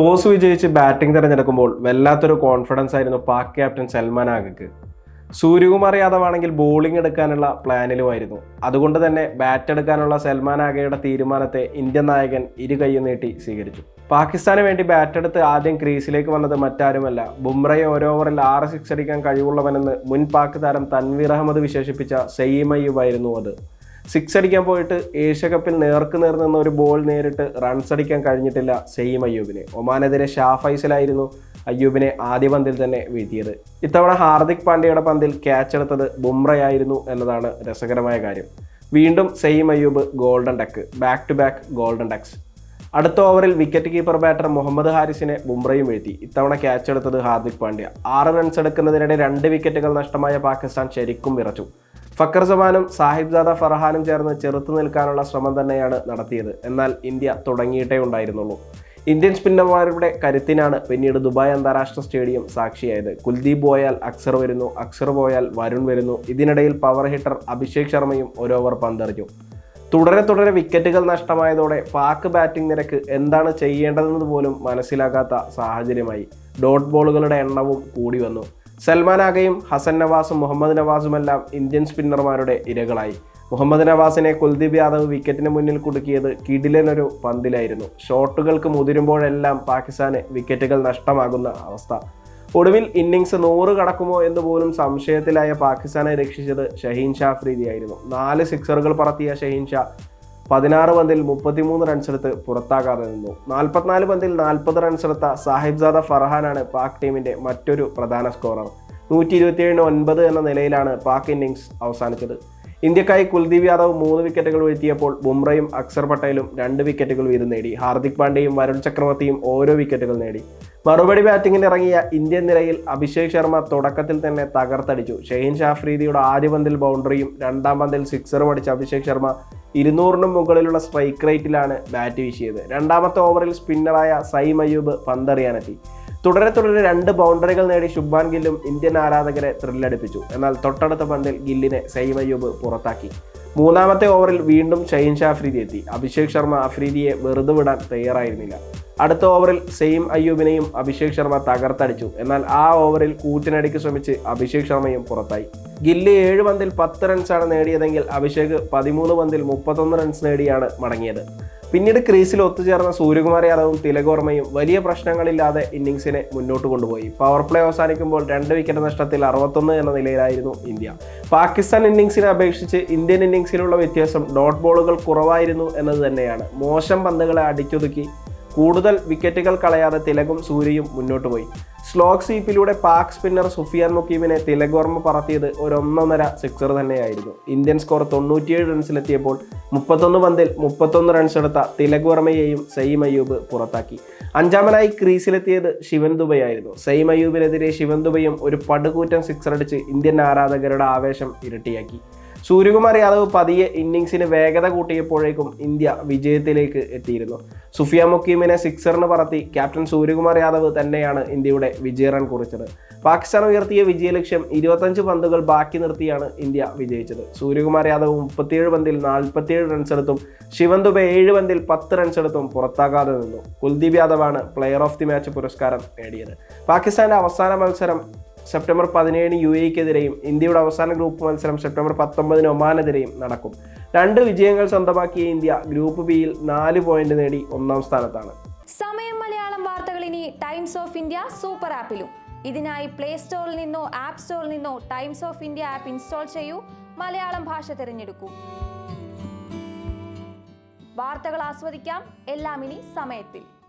Toss വിജയിച്ച് batting തിരഞ്ഞെടുക്കുമ്പോൾ വല്ലാത്തൊരു കോൺഫിഡൻസ് ആയിരുന്നു പാക് ക്യാപ്റ്റൻ സൽമാൻ ആഗക്ക്. സൂര്യകുമാർ യാദവ് ആണെങ്കിൽ ബോളിംഗ് എടുക്കാനുള്ള പ്ലാനിലുമായിരുന്നു അതുകൊണ്ട് തന്നെ ബാറ്റ് എടുക്കാനുള്ള സൽമാൻ ആഗയുടെ തീരുമാനത്തെ ഇന്ത്യൻ നായകൻ ഇരു കൈയും നീട്ടി സ്വീകരിച്ചു. പാകിസ്ഥാന് വേണ്ടി ബാറ്റ് എടുത്ത് ആദ്യം ക്രീസിലേക്ക് വന്നത് മറ്റാരുമല്ല ബുംറയെ ഓരോ ഓവറിൽ ആറ് സിക്സ് അടിക്കാൻ കഴിവുള്ളവനെന്ന് മുൻ പാക് താരം തൻവീർ അഹമ്മദ് വിശേഷിപ്പിച്ച സയ്യിം അത്. സിക്സ് അടിക്കാൻ പോയിട്ട് ഏഷ്യ കപ്പിൽ നേർക്ക് നേർ നിന്ന ഒരു ബോൾ നേരിട്ട് റൺസ് അടിക്കാൻ കഴിഞ്ഞിട്ടില്ല സെയിം അയ്യൂബിന്. ഒമാനെതിരെ ഷാ ഫൈസലായിരുന്നു അയ്യൂബിനെ ആദ്യ പന്തിൽ തന്നെ വീഴ്ത്തിയത്. ഇത്തവണ ഹാർദിക് പാണ്ഡ്യയുടെ പന്തിൽ ക്യാച്ച് എടുത്തത് ബുംറയായിരുന്നു എന്നതാണ് രസകരമായ കാര്യം. വീണ്ടും same Ayub golden duck back to back golden ducks അടുത്ത ഓവറിൽ വിക്കറ്റ് കീപ്പർ ബാറ്റർ മുഹമ്മദ് ഹാരിസിനെ ബുംറയും വീഴ്ത്തി. ഇത്തവണ ക്യാച്ച് എടുത്തത് ഹാർദിക് പാണ്ഡ്യ. ആറ് റൺസ് എടുക്കുന്നതിനിടെ രണ്ട് വിക്കറ്റുകൾ നഷ്ടമായ പാകിസ്ഥാൻ ശരിക്കും വിറച്ചു. ഫക്കർ സമാനും സാഹിബ് ജാദ ഫർഹാനും ചേർന്ന് ചെറുത്തു നിൽക്കാനുള്ള ശ്രമം തന്നെയാണ് നടത്തിയത്. എന്നാൽ ഇന്ത്യ തുടങ്ങിയിട്ടേ ഉണ്ടായിരുന്നുള്ളൂ. ഇന്ത്യൻ സ്പിന്നർമാരുടെ കരുത്തിനാണ് പിന്നീട് ദുബായ് അന്താരാഷ്ട്ര സ്റ്റേഡിയം സാക്ഷിയായത്. കുൽദീപ് പോയാൽ അക്സർ വരുന്നു അക്സർ പോയാൽ വരുൺ വരുന്നു. ഇതിനിടയിൽ പവർ ഹിറ്റർ അഭിഷേക് ശർമ്മയും ഒരു ഓവർ പന്തെറിഞ്ഞു. തുടരെ തുടരെ വിക്കറ്റുകൾ നഷ്ടമായതോടെ പാക്ക് ബാറ്റിംഗ് നിരക്ക് എന്താണ് ചെയ്യേണ്ടതെന്ന് പോലും മനസ്സിലാക്കാത്ത സാഹചര്യമായി. ഡോട്ട് ബോളുകളുടെ എണ്ണവും കൂടി വന്നു. സൽമാൻ ആഗയും ഹസൻ നവാസും മുഹമ്മദ് നവാസുമെല്ലാം ഇന്ത്യൻ സ്പിന്നർമാരുടെ ഇരകളായി. മുഹമ്മദ് നവാസിനെ കുൽദീപ് യാദവ് വിക്കറ്റിന് മുന്നിൽ കുടുക്കിയത് കിടിലനൊരു പന്തിലായിരുന്നു. ഷോട്ടുകൾക്ക് മുതിരുമ്പോഴെല്ലാം പാകിസ്ഥാന് വിക്കറ്റുകൾ നഷ്ടമാകുന്ന അവസ്ഥ. ഒടുവിൽ ഇന്നിങ്സ് നൂറ് കടക്കുമോ എന്ന് പോലും സംശയത്തിലായ പാകിസ്ഥാനെ രക്ഷിച്ചത് ഷഹീൻ ഷാ ഫ്രീദിയായിരുന്നു നാല് സിക്സറുകൾ പറത്തിയ ഷഹീൻ ഷാ പതിനാറ് പന്തിൽ മുപ്പത്തിമൂന്ന് റൺസെടുത്ത് പുറത്താകാതെ നിന്നു. നാൽപ്പത്തിനാല് പന്തിൽ നാൽപ്പത് റൺസെടുത്ത സാഹിബ് സാദ ഫർഹാനാണ് പാക് ടീമിന്റെ മറ്റൊരു പ്രധാന സ്കോറർ നൂറ്റി ഇരുപത്തിയേഴിന് ഒൻപത് എന്ന നിലയിലാണ് പാക് ഇന്നിങ്സ് അവസാനിച്ചത്. ഇന്ത്യക്കായി കുൽദീപ് യാദവ് മൂന്ന് വിക്കറ്റുകൾ വീഴ്ത്തിയപ്പോൾ ബുംറയും അക്സർ പട്ടേലും രണ്ട് വിക്കറ്റുകൾ വീതം നേടി. ഹാർദിക് പാണ്ഡ്യയും വരുൺ ചക്രവർത്തിയും ഓരോ വിക്കറ്റുകൾ നേടി. മറുപടി ബാറ്റിംഗിന് ഇറങ്ങിയ ഇന്ത്യൻ നിരയിൽ അഭിഷേക് ശർമ്മ തുടക്കത്തിൽ തന്നെ തകർത്തടിച്ചു. ഷെയ്ൻ ഷാഫ്രീദിയുടെ ആദ്യ പന്തിൽ ബൗണ്ടറിയും രണ്ടാം പന്തിൽ സിക്സറും അടിച്ച അഭിഷേക് ശർമ്മ ഇരുന്നൂറിനും മുകളിലുള്ള സ്ട്രൈക്ക് റേറ്റിലാണ് ബാറ്റ് വീശിയത്. രണ്ടാമത്തെ ഓവറിൽ സ്പിന്നറായ സൈം അയ്യൂബ് പന്തെറിയാനെത്തി. തുടരെ തുടരെ രണ്ട് ബൗണ്ടറികൾ നേടി ശുഭാൻ ഗില്ലും ഇന്ത്യൻ ആരാധകരെ ത്രില്ലടിപ്പിച്ചു എന്നാൽ തൊട്ടടുത്ത പന്തിൽ ഗില്ലിനെ സൈം അയ്യൂബ് പുറത്താക്കി. മൂന്നാമത്തെ ഓവറിൽ വീണ്ടും ഷൈൻ ഷാഫ്രീദി എത്തി അഭിഷേക് ശർമ്മ അഫ്രീദിയെ വെറുതെ വിടാൻ തയ്യാറായിരുന്നില്ല. അടുത്ത ഓവറിൽ സെയിം അയ്യൂബിനെയും അഭിഷേക് ശർമ്മ തകർത്തടിച്ചു. എന്നാൽ ആ ഓവറിൽ കൂട്ടിനടിക്ക് ശ്രമിച്ച് അഭിഷേക് ശർമ്മയും പുറത്തായി. ഗില്ലി ഏഴ് പന്തിൽ പത്ത് റൺസാണ് നേടിയതെങ്കിൽ അഭിഷേക് പതിമൂന്ന് പന്തിൽ മുപ്പത്തൊന്ന് റൺസ് നേടിയാണ് മടങ്ങിയത്. പിന്നീട് ക്രീസിൽ ഒത്തുചേർന്ന സൂര്യകുമാർ യാദവും തിലകോർമ്മയും വലിയ പ്രശ്നങ്ങളില്ലാതെ ഇന്നിങ്സിനെ മുന്നോട്ട് കൊണ്ടുപോയി. പവർ പ്ലേ അവസാനിക്കുമ്പോൾ രണ്ട് വിക്കറ്റ് നഷ്ടത്തിൽ അറുപത്തൊന്ന് എന്ന നിലയിലായിരുന്നു ഇന്ത്യ. പാകിസ്ഥാൻ ഇന്നിങ്സിനെ അപേക്ഷിച്ച് ഇന്ത്യൻ ഇന്നിങ്സിലുള്ള വ്യത്യാസം ഡോട്ട് ബോളുകൾ കുറവായിരുന്നു എന്നത് തന്നെയാണ്. മോശം പന്തുകളെ അടിച്ചൊതുക്കി കൂടുതൽ വിക്കറ്റുകൾ കളയാതെ തിലകും സൂര്യയും മുന്നോട്ട് പോയി. സ്ലോക്ക് സ്വീപ്പിലൂടെ പാക് സ്പിന്നർ സുഫിയാൻ മുക്കീമിനെ തിലകോർമ്മ പറത്തിയത് ഒരു ഒന്നൊന്നര സിക്സർ തന്നെയായിരുന്നു. ഇന്ത്യൻ സ്കോർ തൊണ്ണൂറ്റിയേഴ് റൺസിലെത്തിയപ്പോൾ മുപ്പത്തൊന്ന് പന്തിൽ മുപ്പത്തൊന്ന് റൺസ് എടുത്ത തിലകോർമ്മയെയും സയ്യിം അയ്യൂബ് പുറത്താക്കി. അഞ്ചാമനായി ക്രീസിലെത്തിയത് ശിവൻ ദുബൈയായിരുന്നു. സയ്യിം അയ്യൂബിനെതിരെ ശിവൻ ദുബൈയും ഒരു പടുകൂറ്റൻ സിക്സർ അടിച്ച് ഇന്ത്യൻ ആരാധകരുടെ ആവേശം ഇരട്ടിയാക്കി. സൂര്യകുമാർ യാദവ് പതിയെ ഇന്നിങ്സിന് വേഗത കൂട്ടിയപ്പോഴേക്കും ഇന്ത്യ വിജയത്തിലേക്ക് എത്തിയിരുന്നു. സുഫിയ മുക്കീമിനെ സിക്സറിന് പറത്തി ക്യാപ്റ്റൻ സൂര്യകുമാർ യാദവ് തന്നെയാണ് ഇന്ത്യയുടെ വിജയ റൺ കുറിച്ചത്. പാകിസ്ഥാൻ ഉയർത്തിയ വിജയലക്ഷ്യം ഇരുപത്തഞ്ച് പന്തുകൾ ബാക്കി നിർത്തിയാണ് ഇന്ത്യ വിജയിച്ചത്. സൂര്യകുമാർ യാദവ് മുപ്പത്തിയേഴ് പന്തിൽ നാൽപ്പത്തിയേഴ് റൺസ് എടുത്തും ശിവൻ ദുബെ ഏഴ് പന്തിൽ പത്ത് റൺസ് എടുത്തും പുറത്താകാതെ നിന്നു. കുൽദീപ് യാദവാണ് പ്ലെയർ ഓഫ് ദി മാച്ച് പുരസ്കാരം നേടിയത്. പാകിസ്ഥാന്റെ അവസാന മത്സരം സെപ്റ്റംബർ പതിനേഴിന് യു എക്കെതിരെയും ഇന്ത്യയുടെ അവസാന ഗ്രൂപ്പ് മത്സരം സെപ്റ്റംബർ പത്തൊമ്പതിന് ഒമാനെതിരെയും നടക്കും. രണ്ട് വിജയങ്ങൾ സ്വന്തമാക്കിയ ഇന്ത്യ ഗ്രൂപ്പ് ബിയിൽ നാല് പോയിന്റ് നേടി ഒന്നാം സ്ഥാനത്താണ്. സമയം മലയാളം വാർത്തകൾ ഇനി ടൈംസ് ഓഫ് ഇന്ത്യ സൂപ്പർ ആപ്പിലും ഇതിനായി പ്ലേ സ്റ്റോറിൽ നിന്നോ ആപ്പ് സ്റ്റോറിൽ നിന്നോ Times of India app install ചെയ്യൂ. മലയാളം ഭാഷ തിരഞ്ഞെടുക്കൂ. വാർത്തകൾ ആസ്വദിക്കാം. എല്ലാം ഇനി സമയത്തിൽ.